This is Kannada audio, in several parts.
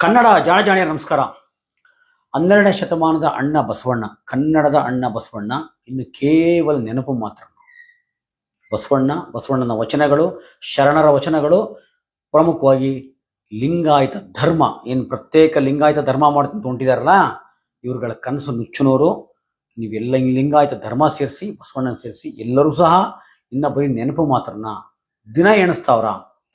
ಕನ್ನಡ ಜಾಣಜಾಣಿಯ ನಮಸ್ಕಾರ. ಹನ್ನೆರಡನೇ ಶತಮಾನದ ಅಣ್ಣ ಬಸವಣ್ಣ, ಕನ್ನಡದ ಅಣ್ಣ ಬಸವಣ್ಣ, ಇನ್ನು ಕೇವಲ ನೆನಪು ಮಾತ್ರ. ಬಸವಣ್ಣ, ಬಸವಣ್ಣನ ವಚನಗಳು, ಶರಣರ ವಚನಗಳು, ಪ್ರಮುಖವಾಗಿ ಲಿಂಗಾಯತ ಧರ್ಮ, ಏನು ಪ್ರತ್ಯೇಕ ಲಿಂಗಾಯತ ಧರ್ಮ ಮಾಡ್ತೀನಿ ಹೊಂಟಿದಾರಲ್ಲ ಇವ್ರುಗಳ ಕನಸು ನುಚ್ಚುನೋರು, ನೀವೆಲ್ಲ ಲಿಂಗಾಯತ ಧರ್ಮ ಸೇರಿಸಿ, ಬಸವಣ್ಣನ ಸೇರಿಸಿ, ಎಲ್ಲರೂ ಸಹ ಇನ್ನ ಬರೀ ನೆನಪು ಮಾತ್ರನ ದಿನ ಎಣಿಸ್ತಾವ್ರ.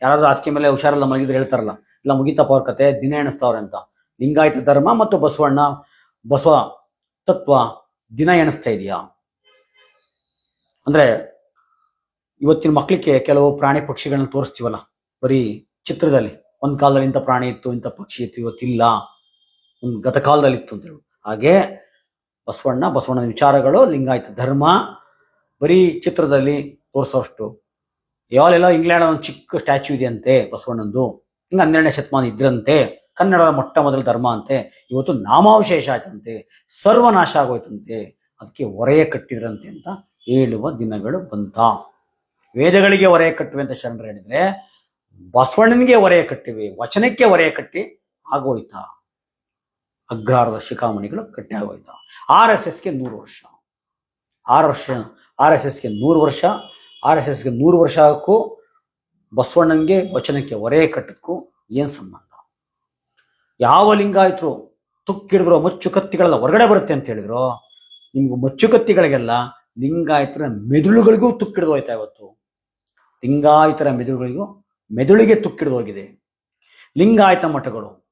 ಯಾರಾದ್ರೂ ಹಾಸಿಗೆ ಮೇಲೆ ಹುಷಾರಲ್ಲ ಮಲಗಿದ್ರೆ ಹೇಳ್ತಾರಲ್ಲ ಇಲ್ಲ ಮುಗಿತಪ್ಪ ಅವ್ರ ಕತೆ, ದಿನ ಎಣಿಸ್ತಾವ್ರೆ ಅಂತ. ಲಿಂಗಾಯತ ಧರ್ಮ ಮತ್ತು ಬಸವಣ್ಣ, ಬಸವ ತತ್ವ ದಿನ ಎಣಿಸ್ತಾ ಇದೆಯಾ? ಅಂದ್ರೆ ಇವತ್ತಿನ ಮಕ್ಕಳಿಗೆ ಕೆಲವು ಪ್ರಾಣಿ ಪಕ್ಷಿಗಳನ್ನ ತೋರಿಸ್ತೀವಲ್ಲ, ಬರೀ ಚಿತ್ರದಲ್ಲಿ. ಒಂದು ಕಾಲದಲ್ಲಿ ಇಂಥ ಪ್ರಾಣಿ ಇತ್ತು, ಇಂಥ ಪಕ್ಷಿ ಇತ್ತು, ಇವತ್ತಿಲ್ಲ. ಒಂದು ಗತಕಾಲದಲ್ಲಿ ಇತ್ತು ಅಂತ ಹೇಳಿ ಹಾಗೆ ಬಸವಣ್ಣ, ಬಸವಣ್ಣನ ವಿಚಾರಗಳು, ಲಿಂಗಾಯತ ಧರ್ಮ, ಬರೀ ಚಿತ್ರದಲ್ಲಿ ತೋರಿಸೋಷ್ಟು. ಯಾವಲ್ಲೆಲ್ಲ ಇಂಗ್ಲೆಂಡ್ ಒಂದು ಚಿಕ್ಕ ಸ್ಟ್ಯಾಚ್ಯೂ ಇದೆಯಂತೆ ಬಸವಣ್ಣಂದು? ಹಿಂಗ ಹನ್ನೆರಡನೇ ಶತಮಾನ ಇದ್ರಂತೆ, ಕನ್ನಡದ ಮೊಟ್ಟ ಮೊದಲ ಧರ್ಮ ಅಂತೆ, ಇವತ್ತು ನಾಮಾವಶೇಷ ಆಯ್ತಂತೆ, ಸರ್ವನಾಶ ಆಗೋಯ್ತಂತೆ, ಅದಕ್ಕೆ ಹೊರೆಯ ಕಟ್ಟಿದ್ರಂತೆ ಅಂತ ಹೇಳುವ ದಿನಗಳು ಬಂತ. ವೇದಗಳಿಗೆ ಹೊರೆಯ ಕಟ್ಟಿವೆ ಅಂತ ಶರಣರು ಹೇಳಿದ್ರೆ, ಬಸವಣ್ಣನಿಗೆ ಹೊರೆಯ ಕಟ್ಟಿವೆ, ವಚನಕ್ಕೆ ಹೊರೆಯ ಕಟ್ಟಿ ಆಗೋಯ್ತಾ. ಅಗ್ರಹಾರದ ಶಿಖಾಮಣಿಗಳು ಕಟ್ಟಿ ಆಗೋಯ್ತಾ. ಆರ್ ಎಸ್ ಎಸ್ಗೆ ನೂರು ವರ್ಷ. ಆರು ವರ್ಷ, ಆರ್ ಎಸ್ ಎಸ್ಗೆ ನೂರು ವರ್ಷ, ಆರ್ ಎಸ್ ಎಸ್ಗೆ ನೂರು ವರ್ಷಕ್ಕೂ ಬಸವಣ್ಣನಿಗೆ ವಚನಕ್ಕೆ ಹೊರೆ ಕಟ್ಟಕ್ಕೂ ಏನ್ ಸಂಬಂಧ? ಯಾವ ಲಿಂಗಾಯತರು ತುಕ್ಕಿಡಿದ್ರು ಮಚ್ಚು ಕತ್ತಿಗಳೆಲ್ಲ ಹೊರಗಡೆ ಬರುತ್ತೆ ಅಂತ ಹೇಳಿದ್ರು. ನಿಮ್ಗೆ ಮಚ್ಚು ಕತ್ತಿಗಳಿಗೆಲ್ಲ ಲಿಂಗಾಯತರ ಮೆದುಳುಗಳಿಗೂ ತುಕ್ಕಿಡಿದು ಹೋಯ್ತಾ ಇವತ್ತು. ಲಿಂಗಾಯತರ ಮೆದುಳುಗಳಿಗೂ ಮೆದುಳಿಗೆ ತುಕ್ಕಿಡಿದು ಹೋಗಿದೆ. ಲಿಂಗಾಯತ ಮಠಗಳು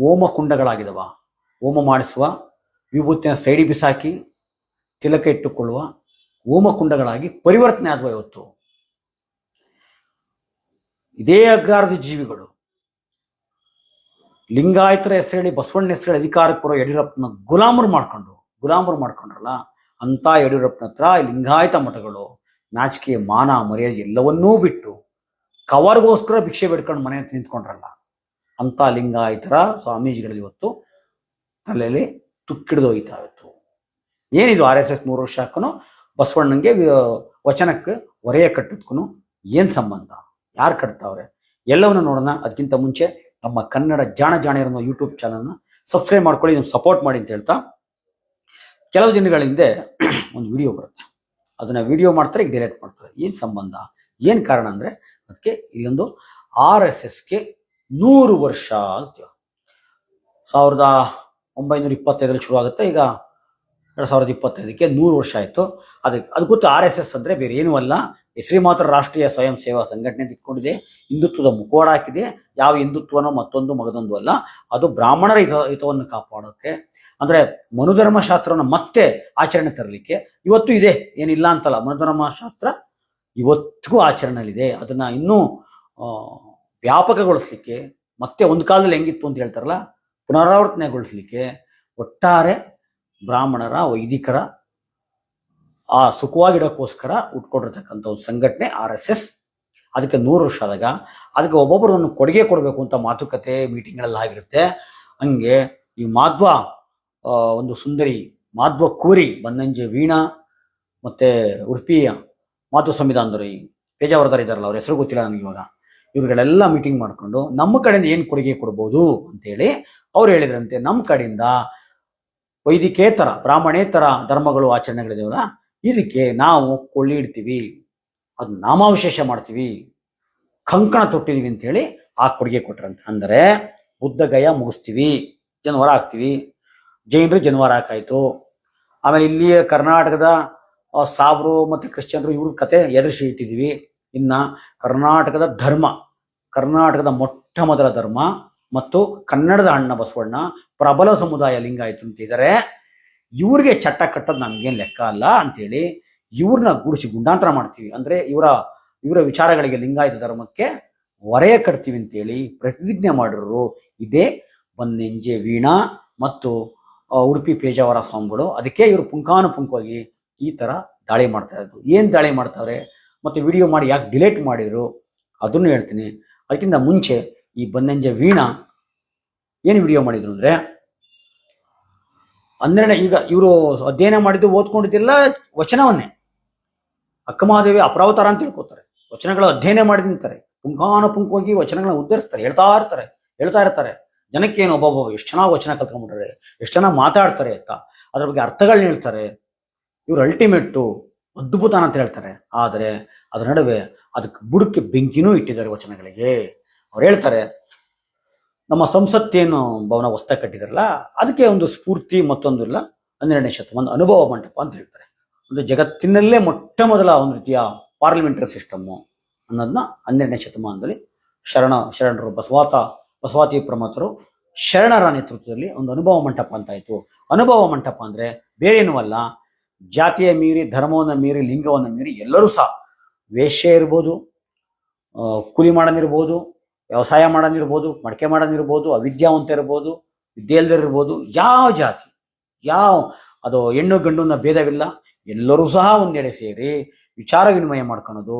ಓಮ ಕುಂಡಗಳಾಗಿದವ. ಹೋಮ ಮಾಡಿಸುವ, ವಿಭೂತಿನ ಸೈಡಿ ಬಿಸಾಕಿ, ತಿಲಕ ಇಟ್ಟುಕೊಳ್ಳುವ ಹೋಮಕುಂಡಗಳಾಗಿ ಪರಿವರ್ತನೆ ಆದವು ಇವತ್ತು. ಇದೇ ಅಗ್ರಾರದ ಜೀವಿಗಳು. ಲಿಂಗಾಯತರ ಹೆಸರೇಳಿ ಬಸವಣ್ಣ ಹೆಸರೇಳಿ ಅಧಿಕಾರಕ್ಕೆ ಬರೋ ಯಡಿಯೂರಪ್ಪನ ಗುಲಾಮರು ಮಾಡ್ಕೊಂಡು, ಗುಲಾಮರು ಮಾಡ್ಕೊಂಡ್ರಲ್ಲ, ಅಂತ ಯಡಿಯೂರಪ್ಪನ ಹತ್ರ ಲಿಂಗಾಯತ ಮಠಗಳು ನಾಚಿಕೆ, ಮಾನ, ಮರ್ಯಾದೆ ಎಲ್ಲವನ್ನೂ ಬಿಟ್ಟು ಕವರ್ಗೋಸ್ಕರ ಭಿಕ್ಷೆ ಬೇಡ್ಕೊಂಡು ಮನೆ ಹತ್ರ ನಿಂತ್ಕೊಂಡ್ರಲ್ಲ, ಅಂತ ಲಿಂಗಾಯತರ ಸ್ವಾಮೀಜಿಗಳು ಇವತ್ತು ತಲೆಯಲ್ಲಿ ತುಕ್ಕಿಡ್ದೋಯ್ತಾ ಇತ್ತು. ಏನಿದು ಆರ್ ಎಸ್ ಎಸ್ ಮೂರು ವರ್ಷ ಹಾಕನು, ಬಸವಣ್ಣಂಗೆ ವಚನಕ್ಕೆ ಹೊರೆಯ ಕಟ್ಟದ್ಕೂ ಏನು ಸಂಬಂಧ? ಯಾರು ಕಟ್ತಾವ್ರೆ? ಎಲ್ಲವನ್ನ ನೋಡೋಣ, ಅದಕ್ಕಿಂತ ಮುಂಚೆ ನಮ್ಮ ಕನ್ನಡ ಜಾಣ ಜಾಣಿಯರನ್ನ ಯೂಟ್ಯೂಬ್ ಚಾನಲ್ನ ಸಬ್ಸ್ಕ್ರೈಬ್ ಮಾಡ್ಕೊಳ್ಳಿ, ಇದನ್ನು ಸಪೋರ್ಟ್ ಮಾಡಿ ಅಂತ ಹೇಳ್ತಾ ಕೆಲವು ದಿನಗಳ ಹಿಂದೆ ಒಂದು ವಿಡಿಯೋ ಬರುತ್ತೆ. ಅದನ್ನ ವಿಡಿಯೋ ಮಾಡ್ತಾರೆ, ಈಗ ಡಿಲೀಟ್ ಮಾಡ್ತಾರೆ. ಏನು ಸಂಬಂಧ? ಏನು ಕಾರಣ ಅಂದ್ರೆ ಅದಕ್ಕೆ ಇಲ್ಲೊಂದು ಆರ್ ಎಸ್ ಎಸ್ಗೆ ನೂರು ವರ್ಷ ಅಂತ ಸಾವಿರದ ಒಂಬೈನೂರ ಇಪ್ಪತ್ತೈದರಲ್ಲಿ ಶುರು ಆಗುತ್ತೆ, ಈಗ ಎರಡ್ ಸಾವಿರದ ಇಪ್ಪತ್ತೈದಕ್ಕೆ ನೂರು ವರ್ಷ ಆಯಿತು. ಅದಕ್ಕೆ ಅದು ಗೊತ್ತು ಆರ್ ಎಸ್ ಎಸ್ ಅಂದ್ರೆ ಬೇರೆ ಏನೂ ಅಲ್ಲ. ಹೆಸರಿ ಮಾತ್ರ ರಾಷ್ಟ್ರೀಯ ಸ್ವಯಂ ಸೇವಾ ಸಂಘಟನೆ ಅಂತ ಇಟ್ಕೊಂಡಿದೆ. ಹಿಂದುತ್ವದ ಮುಖವಾಡ ಹಾಕಿದೆ. ಯಾವ ಹಿಂದುತ್ವನೋ ಮತ್ತೊಂದು ಮಗದೊಂದು ಅಲ್ಲ, ಅದು ಬ್ರಾಹ್ಮಣರ ಹಿತ, ಹಿತವನ್ನು ಕಾಪಾಡೋಕೆ, ಅಂದರೆ ಮನುಧರ್ಮಶಾಸ್ತ್ರವನ್ನು ಮತ್ತೆ ಆಚರಣೆ ತರಲಿಕ್ಕೆ ಇವತ್ತು ಇದೆ, ಏನಿಲ್ಲ ಅಂತಲ್ಲ. ಮನುಧರ್ಮಶಾಸ್ತ್ರ ಇವತ್ತಿಗೂ ಆಚರಣೆಯಲ್ಲಿದೆ. ಅದನ್ನು ಇನ್ನೂ ವ್ಯಾಪಕಗೊಳಿಸ್ಲಿಕ್ಕೆ, ಮತ್ತೆ ಒಂದು ಕಾಲದಲ್ಲಿ ಹೆಂಗಿತ್ತು ಅಂತ ಹೇಳ್ತಾರಲ್ಲ, ಪುನರಾವರ್ತನೆಗೊಳಿಸ್ಲಿಕ್ಕೆ ಒಟ್ಟಾರೆ ಬ್ರಾಹ್ಮಣರ, ವೈದಿಕರ, ಆ ಸುಖವಾಗಿಡೋಕ್ಕೋಸ್ಕರ ಉಟ್ಕೊಂಡಿರ್ತಕ್ಕಂಥ ಒಂದು ಸಂಘಟನೆ, ಆರ್ ಎಸ್ ಎಸ್. ಅದಕ್ಕೆ ನೂರು ವರ್ಷ ಆದಾಗ ಅದಕ್ಕೆ ಒಬ್ಬೊಬ್ಬರನ್ನು ಕೊಡುಗೆ ಕೊಡಬೇಕು ಅಂತ ಮಾತುಕತೆ ಮೀಟಿಂಗ್ಗಳೆಲ್ಲ ಆಗಿರುತ್ತೆ. ಹಂಗೆ ಈ ಮಾಧ್ವ ಒಂದು ಸುಂದರಿ ಮಾಧ್ವ ಕೂರಿ, ಬನ್ನಂಜೆ ವೀಣಾ ಮತ್ತೆ ಉಡುಪಿಯ ಮಾತು ಸಂವಿಧಾನದವರು ಈ ಪೇಜಾವರದಾರ ಇದ್ದಾರಲ್ಲ, ಅವ್ರ ಹೆಸರು ಗೊತ್ತಿಲ್ಲ ನನಗೆ ಇವಾಗ. ಇವ್ರುಗಳೆಲ್ಲ ಮೀಟಿಂಗ್ ಮಾಡಿಕೊಂಡು ನಮ್ಮ ಕಡೆಯಿಂದ ಏನು ಕೊಡುಗೆ ಕೊಡ್ಬೋದು ಅಂತೇಳಿ ಅವ್ರು ಹೇಳಿದ್ರಂತೆ ನಮ್ಮ ಕಡೆಯಿಂದ ವೈದಿಕೇತರ, ಬ್ರಾಹ್ಮಣೇತರ ಧರ್ಮಗಳು ಆಚರಣೆಗಳಿದಾವಲ್ಲ ಇದಕ್ಕೆ ನಾವು ಕೊಳ್ಳಿ ಇಡ್ತೀವಿ. ಅದು ನಾಮಾವಶೇಷ ಮಾಡ್ತೀವಿ. ಕಂಕಣ ತೊಟ್ಟಿದೀವಿ ಅಂತೇಳಿ ಆ ಕೊಡುಗೆ ಕೊಟ್ರಂತೆ. ಅಂದರೆ ಬುದ್ಧ ಗಯ ಮುಗಿಸ್ತೀವಿ. ಜನವಾರ ಹಾಕ್ತೀವಿ ಜೈನರು ಜನವಾರ ಹಾಕಾಯ್ತು ಆಮೇಲೆ ಇಲ್ಲಿ ಕರ್ನಾಟಕದ ಸಾಬ್ರು ಮತ್ತೆ ಕ್ರಿಶ್ಚಿಯನ್ರು ಇವ್ರ ಕತೆ ಎದುರಿಸಿ ಇಟ್ಟಿದ್ದೀವಿ. ಇನ್ನು ಕರ್ನಾಟಕದ ಧರ್ಮ, ಕರ್ನಾಟಕದ ಮೊಟ್ಟ ಮೊದಲ ಧರ್ಮ ಮತ್ತು ಕನ್ನಡದ ಅಣ್ಣ ಬಸವಣ್ಣ ಪ್ರಬಲ ಸಮುದಾಯ ಲಿಂಗಾಯಿತು ಅಂತಿದ್ದಾರೆ ಇವ್ರಿಗೆ ಚಟ್ಟ ಕಟ್ಟೋದು ನಮಗೇನು ಲೆಕ್ಕ ಅಲ್ಲ ಅಂತೇಳಿ ಇವ್ರನ್ನ ಗುಡಿಸಿ ಗುಂಡಾಂತರ ಮಾಡ್ತೀವಿ. ಅಂದ್ರೆ ಇವರ ಇವರ ವಿಚಾರಗಳಿಗೆ ಲಿಂಗಾಯತ ಧರ್ಮಕ್ಕೆ ಹೊರೆಯ ಕಟ್ತೀವಿ ಅಂತೇಳಿ ಪ್ರತಿಜ್ಞೆ ಮಾಡಿರೋರು ಇದೇ ಬನ್ನೆಂಜೆ ವೀಣಾ ಮತ್ತು ಉಡುಪಿ ಪೇಜಾವರ ಸ್ವಾಮಿಗಳು. ಅದಕ್ಕೆ ಇವರು ಪುಂಖಾನುಪುಂಖವಾಗಿ ಈ ತರ ದಾಳಿ ಮಾಡ್ತಾ ಇದ್ರು ಏನ್ ದಾಳಿ ಮಾಡ್ತಾರೆ? ಮತ್ತೆ ವಿಡಿಯೋ ಮಾಡಿ ಯಾಕೆ ಡಿಲೇಟ್ ಮಾಡಿದ್ರು? ಅದನ್ನು ಹೇಳ್ತೀನಿ. ಅದಕ್ಕಿಂತ ಮುಂಚೆ ಈ ಬನ್ನಂಜೆ ವೀಣಾ ಏನು ವಿಡಿಯೋ ಮಾಡಿದ್ರು ಅಂದ್ರೆ ಹನ್ನೆರಡನೇ ಈಗ ಇವರು ಅಧ್ಯಯನ ಮಾಡಿದ್ದು ಓದ್ಕೊಂಡಿದ್ದಿಲ್ಲ ವಚನವನ್ನೇ. ಅಕ್ಕಮಹಾದೇವಿ ಅಪರಾವತಾರ ಅಂತ ತಿಳ್ಕೊತಾರೆ. ವಚನಗಳ ಅಧ್ಯಯನ ಮಾಡಿ ನಿಂತಾರೆ ಪುಂಖಾನುಪುಂಖವಾಗಿ ವಚನಗಳನ್ನ ಉದ್ಧರಿಸ್ತಾರೆ. ಹೇಳ್ತಾ ಇರ್ತಾರೆ. ಹೇಳ್ತಾ ಇರ್ತಾರೆ. ಜನಕ್ಕೇನು ಒಬ್ಬೊಬ್ಬ ಎಷ್ಟು ಚೆನ್ನಾಗಿ ವಚನ ಕಲ್ತ್ಕೊಂಡ್ಬಿಟ್ರೆ ಎಷ್ಟು ಚೆನ್ನಾಗಿ ಮಾತಾಡ್ತಾರೆ ಅಂತ. ಅದ್ರ ಬಗ್ಗೆ ಅರ್ಥಗಳನ್ನ ಹೇಳ್ತಾರೆ. ಇವ್ರು ಅಲ್ಟಿಮೇಟು ಅದ್ಭುತ ಅಂತ ಹೇಳ್ತಾರೆ. ಆದರೆ ಅದರ ನಡುವೆ ಅದಕ್ಕೆ ಬುಡಕ್ಕೆ ಬೆಂಕಿನೂ ಇಟ್ಟಿದ್ದಾರೆ ವಚನಗಳಿಗೆ. ಅವ್ರು ಹೇಳ್ತಾರೆ, ನಮ್ಮ ಸಂಸತ್ತೇನು ಭವನ ವಸ್ತ ಕಟ್ಟಿದಾರಲ್ಲ, ಅದಕ್ಕೆ ಒಂದು ಸ್ಫೂರ್ತಿ ಮತ್ತೊಂದು ಇಲ್ಲ, ಹನ್ನೆರಡನೇ ಶತಮಾನ ಅನುಭವ ಮಂಟಪ ಅಂತ ಹೇಳ್ತಾರೆ. ಒಂದು ಜಗತ್ತಿನಲ್ಲೇ ಮೊಟ್ಟ ಮೊದಲ ಒಂದು ರೀತಿಯ ಪಾರ್ಲಿಮೆಂಟರಿ ಸಿಸ್ಟಮ್ಮು ಅನ್ನೋದನ್ನ ಹನ್ನೆರಡನೇ ಶತಮಾನದಲ್ಲಿ ಶರಣ, ಶರಣರು ಬಸವಾತ, ಬಸವಾತಿ ಪ್ರಮತರು ಶರಣರ ನೇತೃತ್ವದಲ್ಲಿ ಒಂದು ಅನುಭವ ಮಂಟಪ ಅಂತ ಆಯ್ತು. ಅನುಭವ ಮಂಟಪ ಅಂದ್ರೆ ಬೇರೇನೂ ಅಲ್ಲ. ಜಾತಿಯ ಮೀರಿ, ಧರ್ಮವನ್ನು ಮೀರಿ, ಲಿಂಗವನ್ನು ಮೀರಿ ಎಲ್ಲರೂ ಸಹ ವೇಶ್ಯ ಇರ್ಬೋದು ಕೂಲಿ ಮಾಡೋನಿರ್ಬೋದು ವ್ಯವಸಾಯ ಮಾಡೋನಿರ್ಬೋದು ಮಡಕೆ ಮಾಡೋನಿರ್ಬೋದು ಅವಿದ್ಯಾವಂತ ಇರ್ಬೋದು, ವಿದ್ಯೆ ಇರ್ಬೋದು, ಯಾವ ಜಾತಿ, ಯಾವ, ಅದು ಹೆಣ್ಣು ಗಂಡು ಅನ್ನೋ ಭೇದವಿಲ್ಲ. ಎಲ್ಲರೂ ಸಹ ಒಂದೆಡೆ ಸೇರಿ ವಿಚಾರ ವಿನಿಮಯ ಮಾಡ್ಕೊಳೋದು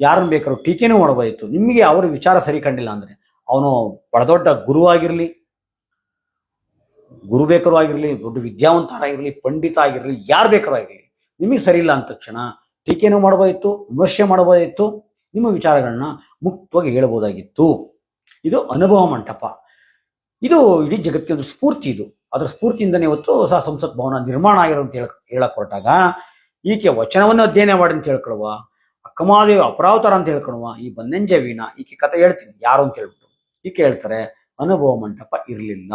ಯಾರನ್ನು ಬೇಕಾದ್ರೂ ಟೀಕೆನೂ ಮಾಡಬಹುದಿತ್ತು ನಿಮಗೆ ಅವರ ವಿಚಾರ ಸರಿ ಕಂಡಿಲ್ಲ ಅಂದ್ರೆ ಅವನು ಬಡದೊಡ್ಡ ಗುರು ಆಗಿರಲಿ, ಗುರು ಬೇಕರು ಆಗಿರಲಿ, ದೊಡ್ಡ ವಿದ್ಯಾವಂತರಾಗಿರಲಿ ಪಂಡಿತ ಆಗಿರಲಿ, ಯಾರು ಬೇಕರೂ ಆಗಿರಲಿ, ನಿಮಗೆ ಸರಿ ಇಲ್ಲ ಅಂದ ತಕ್ಷಣ ಟೀಕೆನೂ ಮಾಡಬಹುದಿತ್ತು ವಿಮರ್ಶೆ ಮಾಡಬಹುದಿತ್ತು ನಿಮ್ಮ ವಿಚಾರಗಳನ್ನ ಮುಕ್ತವಾಗಿ ಹೇಳಬಹುದಾಗಿತ್ತು ಇದು ಅನುಭವ ಮಂಟಪ. ಇದು ಇಡೀ ಜಗತ್ತಿಗೆ ಒಂದು ಸ್ಫೂರ್ತಿ ಇದು. ಅದರ ಸ್ಫೂರ್ತಿಯಿಂದನೇ ಇವತ್ತು ಹೊಸ ಸಂಸತ್ ಭವನ ನಿರ್ಮಾಣ ಆಗಿರೋ ಅಂತ ಹೇಳಿ ಹೇಳಕ್ ಹೊರಟಾಗ ಈಕೆ ವಚನವನ್ನು ಅಧ್ಯಯನ ಮಾಡಿ ಅಂತ ಹೇಳ್ಕೊಳುವ, ಅಕ್ಕಮಾದೇವಿ ಅಪರಾವತಾರ ಅಂತ ಹೇಳ್ಕೊಳುವ ಈ ಬನ್ನಂಜ ವೀಣ ಈಕೆ ಕಥೆ ಹೇಳ್ತೀನಿ, ಯಾರು ಅಂತ ಹೇಳ್ಬಿಟ್ಟು. ಈಕೆ ಹೇಳ್ತಾರೆ, ಅನುಭವ ಮಂಟಪ ಇರಲಿಲ್ಲ.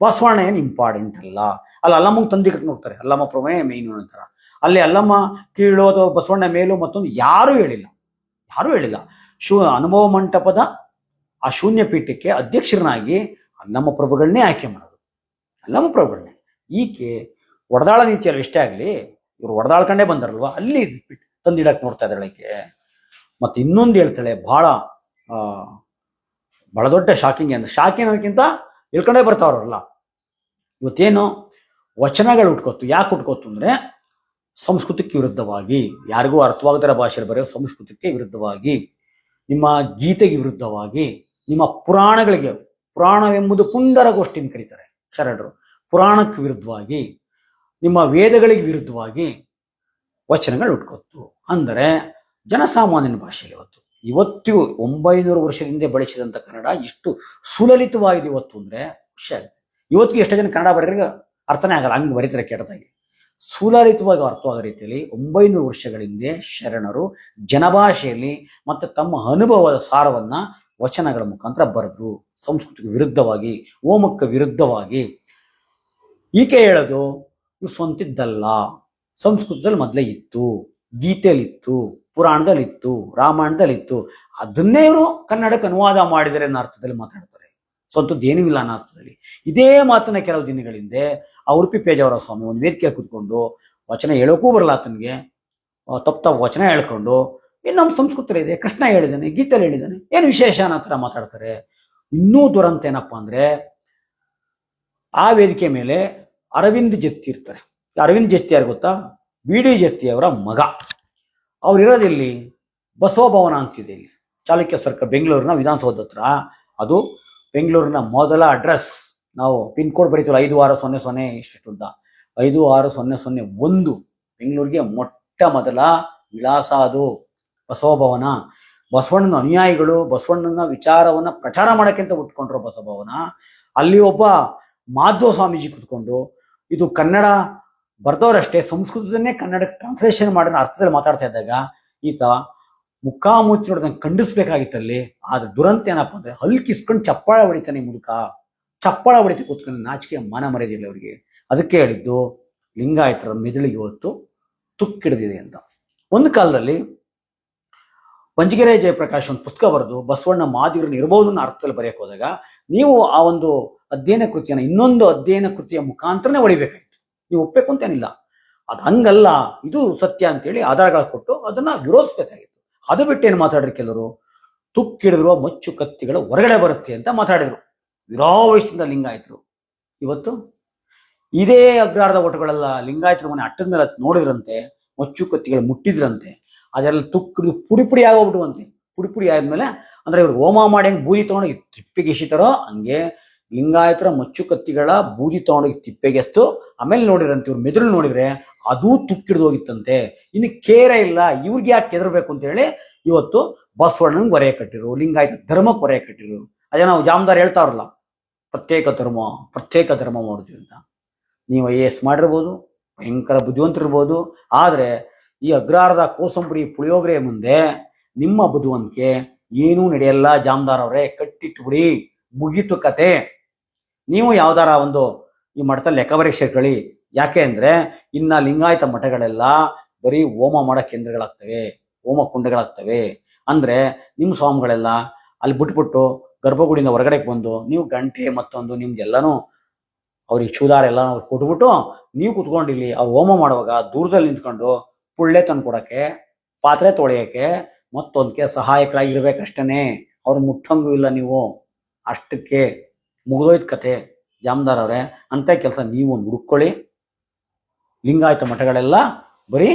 ಬಸವಣ್ಣ ಏನು ಇಂಪಾರ್ಟೆಂಟ್ ಅಲ್ಲ. ಅಲ್ಲಿ ಅಲ್ಲಮ್ಮಂಗೆ ತಂದಿ ಕಟ್ಕೊಂಡು ಹೋಗ್ತಾರೆ. ಅಲ್ಲಮ್ಮ ಪ್ರಮೇ ಮೇನು ಅಂತಾರ ಅಲ್ಲಿ ಅಲ್ಲಮ್ಮ ಕೀಳು ಅಥವಾ ಬಸವಣ್ಣ ಮೇಲು ಮತ್ತೊಂದು ಯಾರು ಹೇಳಿಲ್ಲ. ಯಾರು ಹೇಳಿಲ್ಲ. ಶಿವ ಅನುಭವ ಮಂಟಪದ ಆ ಶೂನ್ಯ ಪೀಠಕ್ಕೆ ಅಧ್ಯಕ್ಷರನ್ನಾಗಿ ಪ್ರಭುಗಳನ್ನೇ ಆಯ್ಕೆ ಮಾಡೋದು. ನಮ್ಮ ಪ್ರಭುಗಳನ್ನೇ. ಈಕೆ ಒಡದಾಳ ನೀತಿಯಲ್ಲಿ ಇಷ್ಟೇ ಆಗಲಿ, ಇವರು ಒಡೆದಾಳ್ಕೊಂಡೇ ಬಂದಾರಲ್ವಾ? ಅಲ್ಲಿ ತಂದಿಡಕ್ಕೆ ನೋಡ್ತಾ ಇದ್ದಾಳೆ ಈಕೆ. ಮತ್ತೆ ಇನ್ನೊಂದು ಹೇಳ್ತಾಳೆ, ಭಾಳ ಬಹಳ ದೊಡ್ಡ ಶಾಕಿಂಗ್ ಅಂದ್ರೆ ಶಾಕಿಂಗ್ ಅನ್ನೋದಕ್ಕಿಂತ ಇಳ್ಕೊಂಡೇ ಬರ್ತಾವ್ರಲ್ಲ ಇವತ್ತೇನು ವಚನಗಳು ಉಟ್ಕೋತು ಯಾಕೆ ಉಟ್ಕೋತು ಅಂದರೆ, ಸಂಸ್ಕೃತಕ್ಕೆ ವಿರುದ್ಧವಾಗಿ. ಯಾರಿಗೂ ಅರ್ಥವಾಗದರ ಭಾಷೆಯಲ್ಲಿ ಬರೆಯೋ ಸಂಸ್ಕೃತಕ್ಕೆ ವಿರುದ್ಧವಾಗಿ. ನಿಮ್ಮ ಗೀತೆಗೆ ವಿರುದ್ಧವಾಗಿ. ನಿಮ್ಮ ಪುರಾಣಗಳಿಗೆ, ಪುರಾಣವೆಂಬುದು ಪುಂಡರ ಗೋಷ್ಠಿ ಅಂತ ಕರೀತಾರೆ ಶರಣರು. ಪುರಾಣಕ್ಕೆ ವಿರುದ್ಧವಾಗಿ, ನಿಮ್ಮ ವೇದಗಳಿಗೆ ವಿರುದ್ಧವಾಗಿ ವಚನಗಳು ಹುಟ್ಕೊತ್ತು ಅಂದರೆ ಜನಸಾಮಾನ್ಯನ ಭಾಷೆಯಲ್ಲಿ ಇವತ್ತು. ಇವತ್ತಿಗೂ ಒಂಬೈನೂರು ವರ್ಷದಿಂದ ಬಳಸಿದಂಥ ಕನ್ನಡ ಇಷ್ಟು ಸುಲಲಿತವಾಗಿದೆ ಇವತ್ತು ಅಂದ್ರೆ ಖುಷಿ ಆಗುತ್ತೆ. ಇವತ್ತಿಗೂ ಎಷ್ಟೋ ಜನ ಕನ್ನಡ ಬರೀರಿಗೆ ಅರ್ಥನೇ ಆಗಲ್ಲ. ಹಂಗೆ ಬರೀತಾರೆ ಕೆಟ್ಟದಾಗಿ. ಸುಲಲಿತವಾಗಿ ಅರ್ಥವಾಗೋ ರೀತಿಯಲ್ಲಿ ಒಂಬೈನೂರು ವರ್ಷಗಳಿಂದ ಶರಣರು ಜನಭಾಷೆಯಲ್ಲಿ ಮತ್ತು ತಮ್ಮ ಅನುಭವದ ಸಾರವನ್ನ ವಚನಗಳ ಮುಖಾಂತರ ಬರೆದ್ರು ಸಂಸ್ಕೃತಿಗೆ ವಿರುದ್ಧವಾಗಿ ಓಮಕ್ಕೆ ವಿರುದ್ಧವಾಗಿ. ಈಕೆ ಹೇಳೋದು ಇವು ಸ್ವಂತಿದ್ದಲ್ಲ. ಸಂಸ್ಕೃತದಲ್ಲಿ ಮೊದಲೇ ಇತ್ತು, ಗೀತೆಯಲ್ಲಿತ್ತು, ಪುರಾಣದಲ್ಲಿತ್ತು, ರಾಮಾಯಣದಲ್ಲಿತ್ತು. ಅದನ್ನೇ ಇವರು ಕನ್ನಡಕ್ಕೆ ಅನುವಾದ ಮಾಡಿದರೆ ಅನ್ನೋ ಅರ್ಥದಲ್ಲಿ ಮಾತಾಡ್ತಾರೆ. ಸ್ವಂತದ್ದು ಏನೂ ಇಲ್ಲ ಅನ್ನೋ ಅರ್ಥದಲ್ಲಿ. ಇದೇ ಮಾತನ್ನ ಕೆಲವು ದಿನಗಳ ಹಿಂದೆ ಆ ಉಡುಪಿ ಪೇಜಾವರ ಸ್ವಾಮಿ ಒಂದು ವೇದಿಕೆ ಕೂತ್ಕೊಂಡು ವಚನ ಹೇಳೋಕ್ಕೂ ಬರಲ್ಲ ಆತನಿಗೆ. ತಪ್ಪು ತಪ್ಪು ವಚನ ಹೇಳ್ಕೊಂಡು ಇನ್ನು ನಮ್ಮ ಸಂಸ್ಕೃತ ಇದೆ ಕೃಷ್ಣ ಹೇಳಿದ್ದಾನೆ ಗೀತೆಯಲ್ಲಿ ಹೇಳಿದ್ದಾನೆ ಏನು ವಿಶೇಷ ಅನ್ನೋ ಥರ ಮಾತಾಡ್ತಾರೆ. ಇನ್ನೂ ದುರಂತ ಏನಪ್ಪ ಅಂದರೆ, ಆ ವೇದಿಕೆ ಮೇಲೆ ಅರವಿಂದ್ ಜತ್ತಿ ಇರ್ತಾರೆ. ಅರವಿಂದ್ ಜತ್ತಿ ಯಾರು ಗೊತ್ತಾ? ಬಿ ಡಿ ಜತ್ತಿಯವರ ಮಗ. ಅವ್ರಿರೋದಿಲ್ಲಿ ಬಸವ ಭವನ ಅಂತಿದೆ ಇಲ್ಲಿ. ಚಾಲುಕ್ಯ ಸರ್ಕಾರ ಬೆಂಗಳೂರಿನ ವಿಧಾನಸೌಧ ಹತ್ರ. ಅದು ಬೆಂಗಳೂರಿನ ಮೊದಲ ಅಡ್ರೆಸ್. ನಾವು ಪಿನ್ ಕೋಡ್ ಬರೀತೀವಲ್ಲ ಐದು ಆರು ಸೊನ್ನೆ ಸೊನ್ನೆ ಇಷ್ಟು ಉದ್ದ ಐದು ಆರು ಸೊನ್ನೆ ಸೊನ್ನೆ ಒಂದು. ಬೆಂಗಳೂರಿಗೆ ಮೊಟ್ಟ ಮೊದಲ ವಿಳಾಸ ಅದು. ಬಸವ ಭವನ ಬಸವಣ್ಣನ ಅನುಯಾಯಿಗಳು, ಬಸವಣ್ಣನ ವಿಚಾರವನ್ನ ಪ್ರಚಾರ ಮಾಡೋಕ್ಕಿಂತ ಉಟ್ಕೊಂಡ್ರು ಬಸವಭವನ. ಅಲ್ಲಿ ಒಬ್ಬ ಮಾಧವ ಸ್ವಾಮೀಜಿ ಕುತ್ಕೊಂಡು, ಇದು ಕನ್ನಡ ಬರ್ದವರಷ್ಟೇ, ಸಂಸ್ಕೃತದನ್ನೇ ಕನ್ನಡ ಟ್ರಾನ್ಸ್ಲೇಷನ್ ಮಾಡಿದ ಅರ್ಥದಲ್ಲಿ ಮಾತಾಡ್ತಾ ಇದ್ದಾಗ, ಈತ ಮುಖಾಮುಚ್ಚಿ ನೋಡ್ದಂಗೆ ಖಂಡಿಸ್ಬೇಕಾಗಿತ್ತಲ್ಲಿ, ಆದ್ರೆ ದುರಂತ ಏನಪ್ಪ ಅಂದ್ರೆ ಹಲ್ಕಿಸ್ಕೊಂಡು ಚಪ್ಪಾಳ ಹೊಡಿತಾನೆ ಮುಡುಕ ಚಪ್ಪಾಳ ಹೊಡಿತು ಕೂತ್ಕೊಂಡು ನಾಚಿಕೆ ಮನ ಮರೆಯದಿಲ್ಲ ಅವರಿಗೆ. ಅದಕ್ಕೆ ಹೇಳಿದ್ದು, ಲಿಂಗಾಯತರ ಮೆದುಳಿಗೆ ಇವತ್ತು ತುಕ್ಕಿಡಿದಿದೆ ಅಂತ. ಒಂದು ಕಾಲದಲ್ಲಿ ಪಂಚಗೆರೆ ಜಯಪ್ರಕಾಶ್ ಒಂದು ಪುಸ್ತಕ ಬರೆದು ಬಸವಣ್ಣ ಮಾದಿಗರನ್ನು ಇರಬಹುದು ಅನ್ನೋ ಅರ್ಥದಲ್ಲಿ ಬರೆಯಕ್ಕೆ ಹೋದಾಗ ನೀವು ಆ ಒಂದು ಅಧ್ಯಯನ ಕೃತಿಯನ್ನು ಇನ್ನೊಂದು ಅಧ್ಯಯನ ಕೃತಿಯ ಮುಖಾಂತರನೇ ಹೊಡಿಬೇಕಾಯ್ತು ನೀವು ಒಪ್ಪಬೇಕು ಅಂತೇನಿಲ್ಲ ಅದು ಹಂಗಲ್ಲ. ಇದು ಸತ್ಯ ಅಂತೇಳಿ ಆಧಾರಗಳ ಕೊಟ್ಟು ಅದನ್ನ ವಿರೋಧಿಸಬೇಕಾಗಿತ್ತು. ಅದು ಬಿಟ್ಟು ಏನು ಮಾತಾಡ್ರಿ ಕೆಲವರು? ತುಕ್ಕಿಡಿದ್ರು, ಮಚ್ಚು ಕತ್ತಿಗಳು ಹೊರಗಡೆ ಬರುತ್ತೆ ಅಂತ ಮಾತಾಡಿದ್ರು. ವಿರಾವಯಸ್ಸಿಂದ ಲಿಂಗಾಯತರು. ಇವತ್ತು? ಇದೇ ಅಗ್ರಾರದ ಓಟುಗಳೆಲ್ಲ ಲಿಂಗಾಯತರ ಮನೆ ಅಟ್ಟದ ಮೇಲೆ ನೋಡಿದ್ರಂತೆ, ಮಚ್ಚು ಕತ್ತಿಗಳು ಮುಟ್ಟಿದ್ರಂತೆ. ಅದೆಲ್ಲ ತುಕ್ಕಿಡಿದು ಪುಡಿ ಪುಡಿ ಆಗೋಗ್ಬಿಡುವಂತೆ ಪುಡಿ ಪುಡಿ ಆದ್ಮೇಲೆ ಅಂದ್ರೆ ಇವ್ರು ಹೋಮ ಮಾಡಿ ಹೆಂಗೆ ಬೂದಿ ತಗೊಂಡೋಗಿ ತಿಪ್ಪೆಗೆ ಎಸಿತಾರೋ ಹಂಗೆ ಲಿಂಗಾಯತರ ಮಚ್ಚು ಕತ್ತಿಗಳ ಬೂದಿ ತಗೊಂಡೋಗಿ ತಿಪ್ಪೆಗೆಸ್ತು ಆಮೇಲೆ ನೋಡಿರಂತೆ ಇವ್ರು ಮೆದುಳು ನೋಡಿದ್ರೆ ಅದೂ ತುಕ್ಕಿಡ್ದು ಹೋಗಿತ್ತಂತೆ. ಇನ್ನು ಕೇರ ಇಲ್ಲ. ಇವ್ರಿಗೆ ಯಾಕೆ ಕೆದರ್ಬೇಕು ಅಂತ ಹೇಳಿ ಇವತ್ತು ಬಸವಣ್ಣಂಗೆ ಹೊರೆಯ ಕಟ್ಟಿರು. ಲಿಂಗಾಯತ ಧರ್ಮಕ್ಕೆ ಹೊರೆ ಕಟ್ಟಿರು. ಅದೇ ನಾವು ಜಾಮದಾರ್ ಹೇಳ್ತಾವ್ರಲ್ಲ ಪ್ರತ್ಯೇಕ ಧರ್ಮ ಪ್ರತ್ಯೇಕ ಧರ್ಮ ಮಾಡಿದ್ವಿ ಅಂತ. ನೀವು ಐ ಎ ಎಸ್ ಮಾಡಿರ್ಬೋದು, ಭಯಂಕರ ಬುದ್ಧಿವಂತರಿರ್ಬೋದು. ಆದರೆ ಈ ಅಗ್ರಾರದ ಕೋಸಂಬರಿ ಪುಳಿಯೋಗರೆ ಮುಂದೆ ನಿಮ್ಮ ಬುದ್ಧಿವಂತಿಕೆ ಏನೂ ನಡೆಯಲ್ಲ ಜಾಮದಾರ್ ಅವರೇ ಕಟ್ಟಿಟ್ಬಿಡಿ ಮುಗೀತು ಕತೆ. ನೀವು ಯಾವ್ದಾರ ಒಂದು ಈ ಮಠದಲ್ಲಿ ಲೆಕ್ಕ ಪರೀಕ್ಷೆಗಳಿ ಯಾಕೆ ಅಂದ್ರೆ ಇನ್ನ ಲಿಂಗಾಯತ ಮಠಗಳೆಲ್ಲ ಬರೀ ಹೋಮ ಮಾಡೋ ಕೇಂದ್ರಗಳಾಗ್ತವೆ, ಹೋಮ ಕುಂಡಗಳಾಗ್ತವೆ. ಅಂದ್ರೆ ನಿಮ್ಮ ಸ್ವಾಮಿಗಳೆಲ್ಲ ಅಲ್ಲಿ ಬಿಟ್ಬಿಟ್ಟು ಗರ್ಭಗುಡಿಯಿಂದ ಹೊರಗಡೆ ಬಂದು ನೀವು ಗಂಟೆ ಮತ್ತೊಂದು ನಿಮ್ಗೆಲ್ಲನೂ ಅವ್ರಿಗೆ ಚೂದಾರ ಎಲ್ಲ ಅವ್ರು ಕೊಟ್ಬಿಟ್ಟು ನೀವು ಕುತ್ಕೊಂಡಿಲ್ಲಿ ಅವ್ರು ಹೋಮ ಮಾಡುವಾಗ ದೂರದಲ್ಲಿ ನಿಂತ್ಕೊಂಡು ಪುಳ್ಳೆ ತಂದು ಕೊಡಕ್ಕೆ, ಪಾತ್ರೆ ತೊಳೆಯೋಕ್ಕೆ ಮತ್ತೊಂದಕ್ಕೆ ಸಹಾಯಕರಾಗಿರ್ಬೇಕಷ್ಟೇ ಅವ್ರು ಮುಟ್ಟಂಗೂ ಇಲ್ಲ ನೀವು. ಅಷ್ಟಕ್ಕೆ ಮುಗಿದೋಯ್ತು ಕತೆ ಜಾಮದಾರ್ ಅವರೇ. ಅಂತ ಕೆಲಸ ನೀವು ಹುಡುಕೊಳ್ಳಿ. ಲಿಂಗಾಯತ ಮಠಗಳೆಲ್ಲ ಬರೀ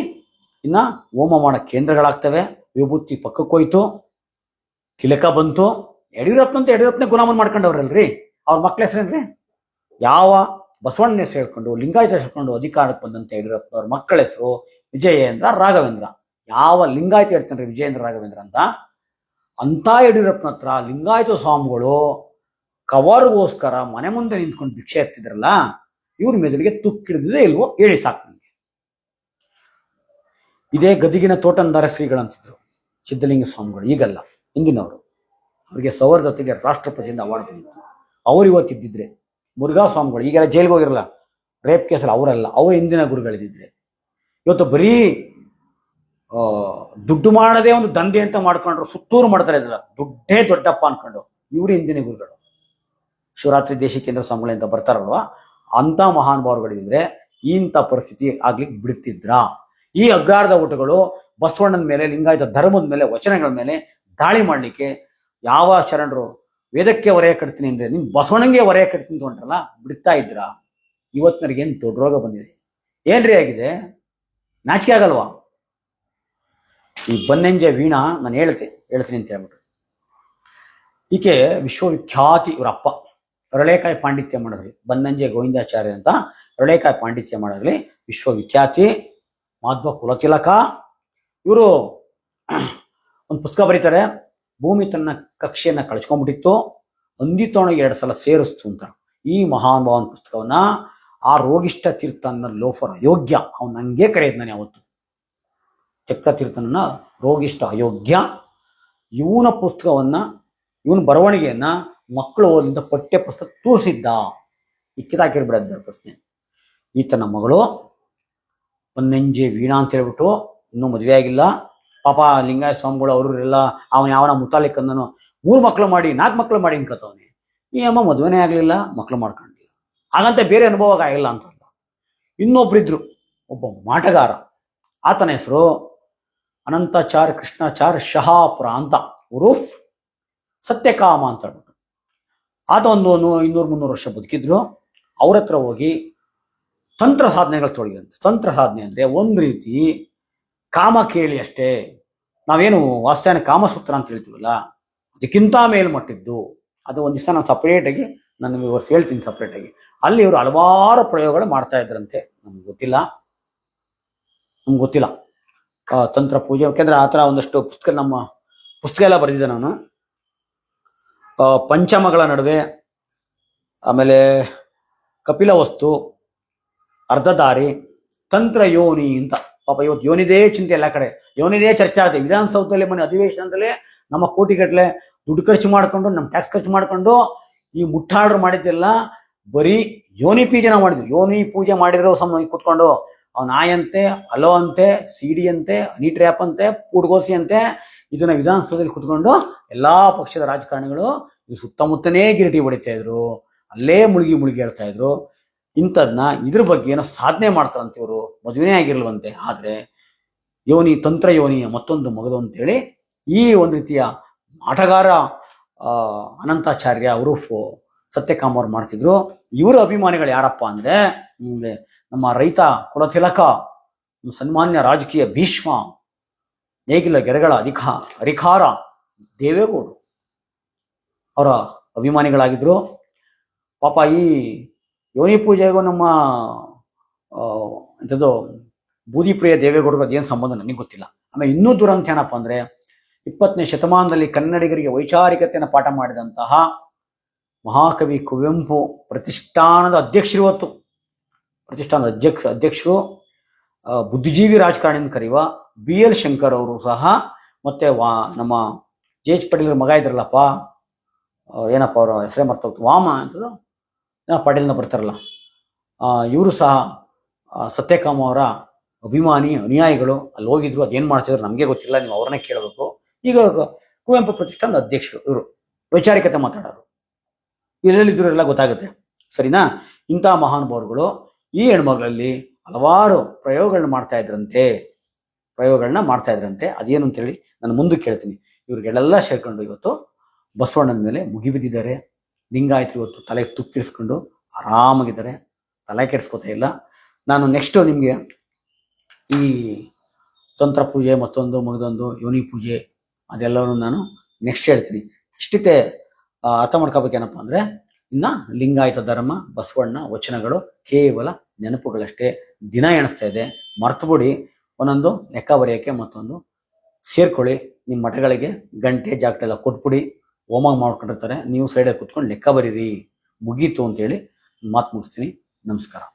ಇನ್ನು ಹೋಮ ಮಾಡೋ ಕೇಂದ್ರಗಳಾಗ್ತವೆ. ವಿಭೂತಿ ಪಕ್ಕಕ್ಕೆ ಹೋಯ್ತು. ತಿಲಕ ಬಂತು. ಯಡಿಯೂರಪ್ಪನಂತ ಯಡಿಯೂರಪ್ಪನೇ ಗುಲಾಮನ್ ಮಾಡ್ಕೊಂಡವ್ರಲ್ರಿ? ಅವ್ರ ಮಕ್ಳ ಹೆಸರೇನ್ರಿ? ಯಾವ ಬಸವಣ್ಣನ ಹೆಸರು ಹೇಳ್ಕೊಂಡು, ಲಿಂಗಾಯತ ಹೇಳ್ಕೊಂಡು ಅಧಿಕಾರಕ್ಕೆ ಬಂದಂತ ಯಡಿಯೂರಪ್ಪನವ್ರ ಮಕ್ಕಳ ಹೆಸರು ವಿಜಯೇಂದ್ರ ರಾಘವೇಂದ್ರ. ಯಾವ ಲಿಂಗಾಯತ ಹೇಳ್ತಾನ್ರಿ ವಿಜಯೇಂದ್ರ ರಾಘವೇಂದ್ರ ಅಂತ? ಅಂತ ಯಡಿಯೂರಪ್ಪನ ಹತ್ರ ಲಿಂಗಾಯತ ಸ್ವಾಮಿಗಳು ಕವರ್ಗೋಸ್ಕರ ಮನೆ ಮುಂದೆ ನಿಂತ್ಕೊಂಡು ಭಿಕ್ಷೆ ಎತ್ತಿದ್ರಲ್ಲ, ಇವ್ರ ಮೆದುಳಿಗೆ ತುಕ್ಕಿಡಿದ್ರೆ ಇಲ್ವೋ ಹೇಳಿ ಸಾಕು ನನಗೆ ಇದೇ ಗದಿಗಿನ ತೋಟಂದಾರ ಶ್ರೀಗಳಂತಿದ್ರು ಸಿದ್ಧಲಿಂಗ ಸ್ವಾಮಿಗಳು, ಈಗಲ್ಲ ಹಿಂದಿನವರು ಅವರಿಗೆ ಸೌಹಾರ್ದತೆಗೆ ರಾಷ್ಟ್ರಪತಿಯಿಂದ ಅವಾರ್ಡ್ ಬಂದಿತ್ತು. ಅವ್ರು ಇವತ್ತಿದ್ದಿದ್ರೆ. ಮುರುಘಾ ಸ್ವಾಮಿಗಳು, ಈಗೆಲ್ಲ ಜೈಲಿಗೆ ಹೋಗಿರಲ್ಲ ರೇಪ್ ಕೇಸಲ್ಲಿ ಅವರಲ್ಲ, ಅವ್ರ ಹಿಂದಿನ ಗುರುಗಳಿದ್ದಿದ್ರೆ. ಇವತ್ತು ಬರೀ ದುಡ್ಡು ಮಾಡದೇ ಒಂದು ದಂಧೆ ಅಂತ ಮಾಡ್ಕೊಂಡ್ರು, ಸುತ್ತೂರು ಮಾಡ್ತಾರೆ ಇದಲ್ಲ ದುಡ್ಡೇ ದೊಡ್ಡಪ್ಪ ಅನ್ಕೊಂಡು. ಇವರು ಹಿಂದಿನ ಗುರುಗಳು. ಶಿವರಾತ್ರಿ ದೇಶ ಕೇಂದ್ರ ಸಂಬಳ ಅಂತ ಬರ್ತಾರಲ್ವಾ? ಅಂತ ಮಹಾನುಭಾವರುಗಳಿದ್ರೆ ಇಂಥ ಪರಿಸ್ಥಿತಿ ಆಗ್ಲಿಕ್ಕೆ ಬಿಡ್ತಿದ್ರ. ಈ ಅಗ್ರಾರದ ಊಟಗಳು ಬಸವಣ್ಣನ ಮೇಲೆ, ಲಿಂಗಾಯತ ಧರ್ಮದ ಮೇಲೆ, ವಚನಗಳ ಮೇಲೆ ದಾಳಿ ಮಾಡ್ಲಿಕ್ಕೆ ಯಾವ ಶರಣರು ವೇದಕ್ಕೆ ಹೊರೆಯ ಕಟ್ತೀನಿ ಅಂದ್ರೆ, ನಿಮ್ ಬಸವಣ್ಣಂಗೆ ಹೊರೆಯ ಕಟ್ತೀನಿ ತೊಗೊಂಡ್ರಲ್ಲ ಬಿಡ್ತಾ ಇದ್ರ. ಇವತ್ತಿನವ್ರಿಗೆ ಏನ್ ದೊಡ್ಡ ರೋಗ ಬಂದಿದೆ. ಏನ್ರಿ ಆಗಿದೆ? ನಾಚಿಕೆ ಆಗಲ್ವಾ? ಈ ಬನ್ನಂಜೆ ವೀಣಾ ನಾನು ಹೇಳ್ತೆ ಹೇಳ್ತೀನಿ ಅಂತ ಹೇಳ್ಬಿಟ್ಟು ಈಕೆ ವಿಶ್ವವಿಖ್ಯಾತಿ ಇವರ ಅಪ್ಪ. ಅರಳೇಕಾಯಿ ಪಾಂಡಿತ್ಯ ಮಾಡೋದ್ರಲ್ಲಿ, ಬನ್ನಂಜೆ ಗೋವಿಂದಾಚಾರ್ಯ ಅಂತ ಅರಳೇಕಾಯಿ ಪಾಂಡಿತ್ಯ ಮಾಡೋದ್ರಲ್ಲಿ ವಿಶ್ವವಿಖ್ಯಾತಿ, ಮಾಧ್ವ ಕುಲತಿಲಕ. ಇವರು ಒಂದು ಪುಸ್ತಕ ಬರೀತಾರೆ, ಭೂಮಿ ತನ್ನ ಕಕ್ಷೆಯನ್ನು ಕಳ್ಸ್ಕೊಂಡ್ಬಿಟ್ಟಿತ್ತು ಅಂದಿತೋಣಿಗೆ ಎರಡು ಸಲ ಸೇರಿಸ್ತು ಅಂತ. ಈ ಮಹಾನುಭಾವನ ಪುಸ್ತಕವನ್ನ ಆ ರೋಗಿಷ್ಠ ತೀರ್ಥನ ಲೋಫರ್ ಅಯೋಗ್ಯ, ಅವ್ನು ಹಂಗೆ ಕರೆಯೋದು ನಾನು ಯಾವತ್ತು? ಚಕ್ರ ತೀರ್ಥನನ್ನ ರೋಗಿಷ್ಠ ಅಯೋಗ್ಯ, ಇವನ ಪುಸ್ತಕವನ್ನ, ಇವನ ಬರವಣಿಗೆಯನ್ನ ಮಕ್ಕಳು ಓದಲಿಂದ ಪಠ್ಯ ಪುಸ್ತಕ ತೋರಿಸಿದ್ದ ಇಕ್ಕಿದಾಕಿರ್ಬಿಡದ್ದ ಪ್ರಶ್ನೆ. ಈತನ ಮಗಳು ಒಂದೆಂಜೆ ವೀಣಾ ಅಂತ ಹೇಳ್ಬಿಟ್ಟು ಇನ್ನೂ ಮದುವೆ ಆಗಿಲ್ಲ. ಪಾಪ ಲಿಂಗಾಯ ಸ್ವಾಮಿಗಳು ಅವರು ಎಲ್ಲ ಅವನ ಯಾವನ ಮುತಾಲಿಕಂದನು ಮೂರು ಮಕ್ಳು ಮಾಡಿ, ನಾಲ್ಕು ಮಕ್ಳು ಮಾಡಿ ಅನ್ಕೋತವನೆ ಈ ಅಮ್ಮ, ಮದುವೆನೇ ಆಗಲಿಲ್ಲ. ಮಕ್ಳು ಮಾಡ್ಕೊಂಡಿಲ್ಲ ಹಾಗಂತ ಬೇರೆ ಅನುಭವ ಆಗಿಲ್ಲ ಅಂತಲ್ಲ ಇನ್ನೊಬ್ರಿದ್ರು ಒಬ್ಬ ಮಾಟಗಾರ. ಆತನ ಹೆಸರು ಅನಂತಾಚಾರ್ ಕೃಷ್ಣಾಚಾರ್ ಶಹಾಪುರ ಅಂತ ಉರುಫ್ ಸತ್ಯಕಾಮ ಅಂತ ಹೇಳ್ಬಿಟ್ಟು. ಆತ ಒಂದು ಇನ್ನೂರು ಮುನ್ನೂರು ವರ್ಷ ಬದುಕಿದ್ರು. ಅವ್ರ ಹತ್ರ ಹೋಗಿ ತಂತ್ರ ಸಾಧನೆಗಳು ತೊಡಗಿದಂತೆ. ತಂತ್ರ ಸಾಧನೆ ಅಂದರೆ ಒಂದು ರೀತಿ ಕಾಮ ಕೇಳಿ ಅಷ್ಟೇ. ನಾವೇನು ವಾಸ್ತವನ ಕಾಮಸೂತ್ರ ಅಂತ ಹೇಳ್ತೀವಲ್ಲ? ಅದಕ್ಕಿಂತ ಮೇಲ್ಮಟ್ಟಿದ್ದು ಅದು ಒಂದು ದಿವಸ ನಾನು ಸಪ್ರೇಟಾಗಿ ನಾನು ನಿಮಗೆ ವರ್ಷ ಹೇಳ್ತೀನಿ ಸಪ್ರೇಟಾಗಿ ಅಲ್ಲಿ ಇವರು ಹಲವಾರು ಪ್ರಯೋಗಗಳು ಮಾಡ್ತಾ ಇದ್ರಂತೆ. ನಮ್ಗೆ ಗೊತ್ತಿಲ್ಲ. ನಮ್ಗೆ ಗೊತ್ತಿಲ್ಲ. ತಂತ್ರ ಪೂಜೆ ಯಾಕೆಂದ್ರೆ ಆ ಥರ ಒಂದಷ್ಟು ಪುಸ್ತಕ ನಮ್ಮ ಪುಸ್ತಕ ಎಲ್ಲ ಬರೆದಿದ್ದೆ ನಾನು. ಪಂಚಮಗಳ ನಡುವೆ, ಆಮೇಲೆ ಕಪಿಲ ವಸ್ತು ಅರ್ಧದಾರಿ ತಂತ್ರ ಯೋನಿ ಅಂತ. ಪಾಪ ಇವತ್ತು ಯೋನಿದೇ ಚಿಂತೆ ಎಲ್ಲ ಕಡೆ. ಯೋನಿದೇ ಚರ್ಚೆ ಆಗುತ್ತೆ ವಿಧಾನಸೌಧದಲ್ಲಿ ಮನೆ ಅಧಿವೇಶನದಲ್ಲೇ ನಮ್ಮ ಕೋಟಿಗಟ್ಟಲೆ ದುಡ್ಡು ಖರ್ಚು ಮಾಡ್ಕೊಂಡು ನಮ್ಮ ಟ್ಯಾಕ್ಸ್ ಖರ್ಚು ಮಾಡ್ಕೊಂಡು ಈ ಮುಟ್ಟಾಡ್ರು ಮಾಡಿದ್ದೆಲ್ಲ ಬರೀ ಯೋನಿ ಪೂಜೆನ ಮಾಡಿದ್ವಿ. ಯೋನಿ ಪೂಜೆ ಮಾಡಿರೋ ಸಮ ಕುತ್ಕೊಂಡು ಅವ್ನ ನಾಯಂತೆ ಅಲೋ ಅಂತೆ, ಸಿಡಿ ಅಂತೆ ಹನಿ ಟ್ರ್ಯಾಪ್ ಅಂತೆ, ಪೂಡ್ಗೋಸಿ ಅಂತೆ, ಇದನ್ನ ವಿಧಾನಸೌಧದಲ್ಲಿ ಕುತ್ಕೊಂಡು ಎಲ್ಲಾ ಪಕ್ಷದ ರಾಜಕಾರಣಿಗಳು ಸುತ್ತಮುತ್ತನೇ ಗಿರಿಟಿ ಹೊಡಿತಾ ಇದ್ರು. ಅಲ್ಲೇ ಮುಳುಗಿ ಮುಳುಗಿ ಹೇಳ್ತಾ ಇದ್ರು. ಇಂಥದ್ನ ಇದ್ರ ಬಗ್ಗೆ ಏನೋ ಸಾಧನೆ ಮಾಡ್ತಾರಂತೆ ಇವರು. ಮದುವೆನೇ ಆಗಿರ್ಲವಂತೆ. ಆದ್ರೆ ಯೋನಿ ತಂತ್ರ ಯೋನಿಯ ಮತ್ತೊಂದು ಮಗದು ಅಂತೇಳಿ ಈ ಒಂದು ರೀತಿಯ ಆಟಗಾರ ಅನಂತಾಚಾರ್ಯ ಅವರು ಸತ್ಯಕಾಮ ಅವ್ರು ಮಾಡ್ತಿದ್ರು. ಇವರ ಅಭಿಮಾನಿಗಳು ಯಾರಪ್ಪ ಅಂದ್ರೆ ನಮ್ಮ ರೈತ ಕುಲತಿಲಕ ಸನ್ಮಾನ್ಯ ರಾಜಕೀಯ ಭೀಷ್ಮ, ನೇಗಿಲ ಗೆರೆಗಳ ಅಧಿಕ, ಅಧಿಕಾರ, ದೇವೇಗೌಡರು ಅವರ ಅಭಿಮಾನಿಗಳಾಗಿದ್ರು. ಪಾಪ ಈ ಯೋನಿ ಪೂಜೆಗೂ ನಮ್ಮ ಎಂಥದ್ದು ಬೂದಿಪ್ರಿಯ ದೇವೇಗೌಡರು ಅದೇನು ಸಂಬಂಧ ನನಗೆ ಗೊತ್ತಿಲ್ಲ. ಆಮೇಲೆ ಇನ್ನೂ ದುರಂತ ಏನಪ್ಪ ಅಂದ್ರೆ ಇಪ್ಪತ್ತನೇ ಶತಮಾನದಲ್ಲಿ ಕನ್ನಡಿಗರಿಗೆ ವೈಚಾರಿಕತೆಯನ್ನು ಪಾಠ ಮಾಡಿದಂತಹ ಮಹಾಕವಿ ಕುವೆಂಪು ಪ್ರತಿಷ್ಠಾನದ ಅಧ್ಯಕ್ಷರು ಇವತ್ತು. ಪ್ರತಿಷ್ಠಾನದ ಅಧ್ಯಕ್ಷ, ಅಧ್ಯಕ್ಷರು ಬುದ್ಧಿಜೀವಿ ರಾಜಕಾರಣಿ ಕರೆಯುವ ಬಿ ಎಲ್ ಶಂಕರ್ ಅವರು ಸಹ ಮತ್ತೆ ವಾ, ನಮ್ಮ ಜೆ ಎಚ್ ಪಟೇಲ್ ಮಗ ಇದ್ರಲ್ಲಪ್ಪ ಏನಪ್ಪ ಅವರ ಹೆಸರೇ ಮರ್ತೋಗ್ತು ವಾಮ ಅಂತದ್ದು? ಪಾಟೀಲ್ನ ಬರ್ತಾರಲ್ಲ. ಇವರು ಸಹ ಸತ್ಯಕಾಮ ಅವರ ಅಭಿಮಾನಿ, ಅನುಯಾಯಿಗಳು. ಅಲ್ಲಿ ಹೋಗಿದ್ರು, ಅದೇನು ಮಾಡ್ತಿದ್ರು ನಮಗೆ ಗೊತ್ತಿಲ್ಲ, ನೀವು ಅವ್ರನ್ನೇ ಕೇಳಬೇಕು. ಈಗ ಕುವೆಂಪು ಪ್ರತಿಷ್ಠಾನದ ಅಧ್ಯಕ್ಷರು ಇವರು. ವೈಚಾರಿಕತೆ ಮಾತಾಡೋರು. ಎಲ್ಲೆಲ್ಲಿದ್ರು ಎಲ್ಲ ಗೊತ್ತಾಗುತ್ತೆ. ಸರಿನಾ? ಇಂಥ ಮಹಾನುಭಾವರುಗಳು ಈ ಹೆಣ್ಮಗಳಲ್ಲಿ ಹಲವಾರು ಪ್ರಯೋಗಗಳನ್ನ ಮಾಡ್ತಾ ಇದ್ರಂತೆ. ಪ್ರಯೋಗಗಳನ್ನ ಮಾಡ್ತಾ ಇದ್ರಂತೆ. ಅದೇನು ಅಂತೇಳಿ ನಾನು ಮುಂದಕ್ಕೆ ಹೇಳ್ತೀನಿ ಇವ್ರಿಗೆಲ್ಲ ಸೇರ್ಕೊಂಡು ಇವತ್ತು ಬಸವಣ್ಣನ ಮೇಲೆ ಮುಗಿಬಿದ್ದಿದ್ದಾರೆ ಲಿಂಗಾಯತರು ಇವತ್ತು ತಲೆ ತುಕ್ಕಿಡಿಸ್ಕೊಂಡು ಆರಾಮಾಗಿದ್ದಾರೆ. ತಲೆ ಕೆಡಿಸ್ಕೊತಾ ಇಲ್ಲ. ನಾನು ನೆಕ್ಸ್ಟು ನಿಮಗೆ ಈ ತಂತ್ರ ಪೂಜೆ ಮತ್ತೊಂದು, ಮಗದೊಂದು, ಯೋನಿ ಪೂಜೆ ಅದೆಲ್ಲವನ್ನು ನಾನು ನೆಕ್ಸ್ಟ್ ಹೇಳ್ತೀನಿ. ಇಷ್ಟಕ್ಕೆ ಅರ್ಥ ಮಾಡ್ಕೋಬೇಕೇನಪ್ಪ ಅಂದ್ರೆ, ಇನ್ನು ಲಿಂಗಾಯತ ಧರ್ಮ, ಬಸವಣ್ಣ, ವಚನಗಳು ಕೇವಲ ನೆನಪುಗಳಷ್ಟೇ. ದಿನ ಎಣಿಸ್ತಾ ಇದೆ. ಮರ್ತುಬಿಡಿ, ಒಂದೊಂದು ಲೆಕ್ಕ ಬರೆಯೋಕ್ಕೆ ಮತ್ತೊಂದು. ಸೇರ್ಕೊಳ್ಳಿ ನಿಮ್ಮ ಮಠಗಳಿಗೆ ಗಂಟೆ ಜಾಗಟೆ ಎಲ್ಲ ಕೊಟ್ಬಿಡಿ. ಹೋಮ ಮಾಡ್ಕೊಂಡಿರ್ತಾರೆ. ನೀವು ಸೈಡಲ್ಲಿ ಕುತ್ಕೊಂಡು ಲೆಕ್ಕ ಬರೀರಿ. ಮುಗೀತು ಅಂತೇಳಿ ಮಾತು ಮುಗಿಸ್ತೀನಿ. ನಮಸ್ಕಾರ.